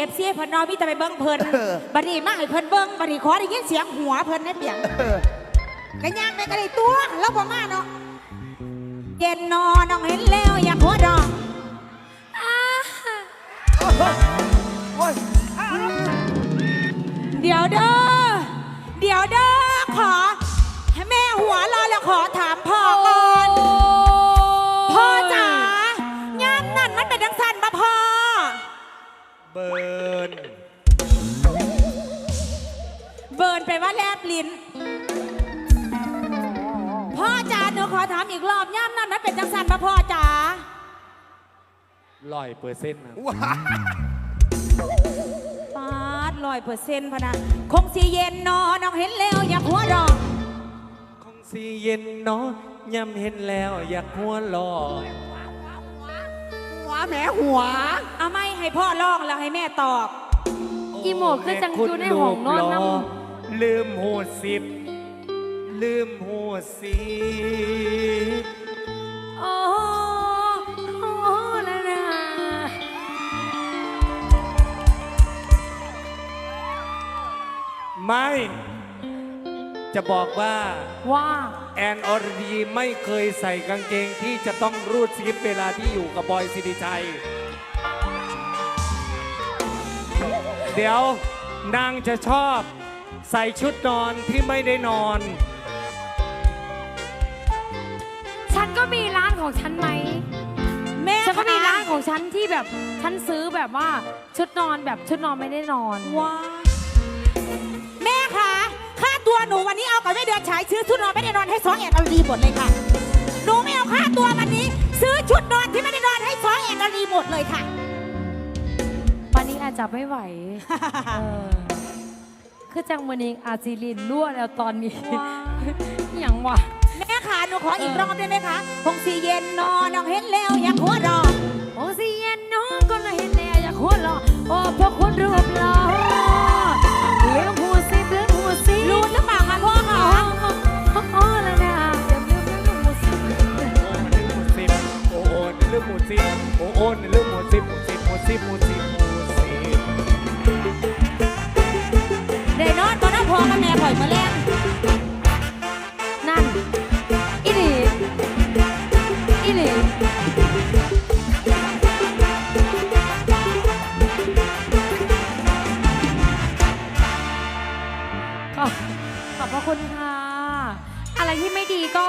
เอฟซีเพิ่นเนอมีแต่ไปเบิ่งเพิ่นเออ บัดนี้มาให้เพิ่นเบิ่งบัดนี้ขอได้ยินเสียงหัวเพิ่นในเปียง เออก็ย่างไปก็ได้ตัวแล้วบ่มาเนาะเย็นนอน้องเห็นแล้วอยากหัวดอกอ้าโอ้ยเดี๋ยวเด้อเดี๋ยวเด้อขอให้แม่หัวเรอแล้วขอถามพ่อก่ เบิร์นเบิร์นไปว่าแลบลิ้น พ่อจ๋าหนูขอถามอีกรอบย่ามนั่นมันเป็นจังสันมาพ่อจ๋าร้อยเปอร์เซ็นต์นะว้าปาดร้อยเปอร์เซ็นต์พะนะคงสีเย็นนอน้องเห็นแล้วอยากหัวเรอกคงสีเย็นเนาะย่ำเห็นแล้วอยากหัวเรอหัว แหมหัว เอาไม่ให้พ่อลองแล้วให้แม่ตอบ อีโมคือจังอยู่ในห้องนอนนำลืมหูสิบ ลืมหูสิบโอ้โอ้ละนะไม่ จะบอกว่าว่าแอนอรดีไม่เคยใส่กางเกงที่จะต้องรูดซิปเวลาที่อยู่กับบอยสิริชัย เดี๋ยวนางจะชอบใส่ชุดนอนที่ไม่ได้นอน ฉันก็มีร้านของฉันไหมแม่ฉันก็มีคะร้านของฉันที่แบบฉันซื้อแบบว่าชุดนอนแบบชุดนอนไม่ได้นอนว้า อากับแม่เดือนฉายซื้อชุดนอนไม่ได้นอนให้สองเอ็ดเอาดีหมดเลยค่ะ หนูไม่เอาค่าตัววันนี้ ซื้อชุดนอนที่ไม่ได้นอนให้สองเอ็ดเอาดีหมดเลยค่ะวันนี้อาจจะไม่ไหว เออ คือจังมันเองอาจิลินรั่วแล้วตอนนี้ว้าอหย่างวะ แม่คะหนูขออีกเออรอบได้ไหมคะคงสีเย็นนอนน้องเห็นแล้วอยากหัวเรอกโอ้สิเย็นน้องก็เลย บโอ้โอ้ลืมหมูสิบหมูสิบหมูสิบหมูสิบหมูสิบหมูสิบได้นอนตอนนั้นพอกับแม่ข่อยมาแล้งนั่นอีหลีอีหลีขอบขอบพระคุณค่ะ อะไรที่ไม่ดีก็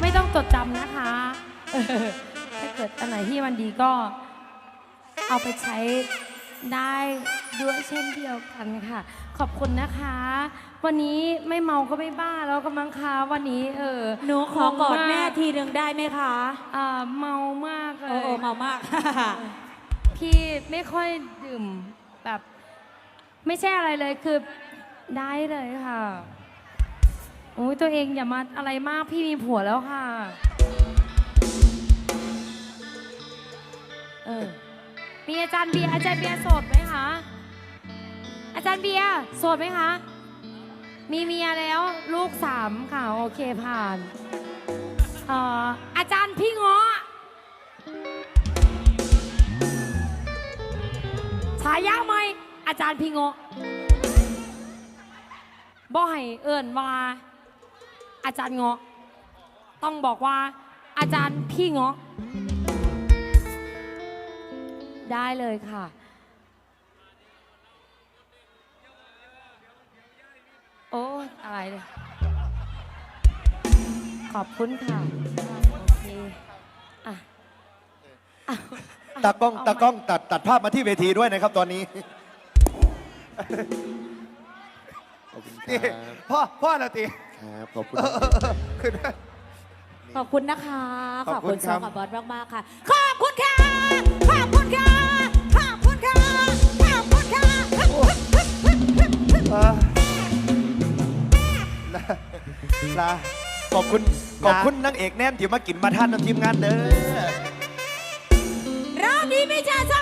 ไม่ต้องจดจำนะคะ ถ้าเกิดอันไหนที่มันดีก็เอาไปใช้ได้ด้วยเช่นเดียวกันค่ะ ขอบคุณนะคะ วันนี้ไม่เมาก็ไม่บ้าแล้วกำลังคะวันนี้เออหนูขอกอดแม่ทีหนึ่งได้ไหมคะอ่าเมามากเลโอ้ยโอ้เมามาก พี่ไม่ค่อยดื่มแบบ ไม่ใช่อะไรเลยคือได้เลยค่ะโอ้ยตัวเองอย่ามาอะไรมากพี่มีผัวแล้วค่ะ เออ มีอาจารย์เบียร์อาจารย์เบียร์โสดไหมคะ อาจารย์เบียร์โสดไหมคะ มีเมียแล้วลูกสามค่ะ โอเคผ่านเอ่ออาจารย์พี่เงาะฉายาไหมอาจารย์พี่เงาะบ่ให้เอิ่นว่า อาจารย์เงาะ ต้องบอกว่า อาจารย์พี่เงาะ ได้เลยค่ะ โอ้ยอะไรเลยขอบคุณค่ะ โอเค อะอะตากล้องตากล้องตัดตัดภาพมาที่เวทีด้วยนะครับตอนนี้ ขอบคุณคนี่รับพ่อพ่อเราตีครับขอบคุณเออเออเออขึ้น ขอบคุณนะคะ ขขออบบคุคุณณซครัอบกับบอสมากๆค่ะ ขอบคุณค่ะ ขอบคุณค่ะ ขอบคุณค่ะ ขอบคุณค่ะ เออลาลา ขอบคุณขอบคุณนางเอกแน่นที่มากินมาท่านนำทีมงานเด้อเราดีไม่จ่าสำ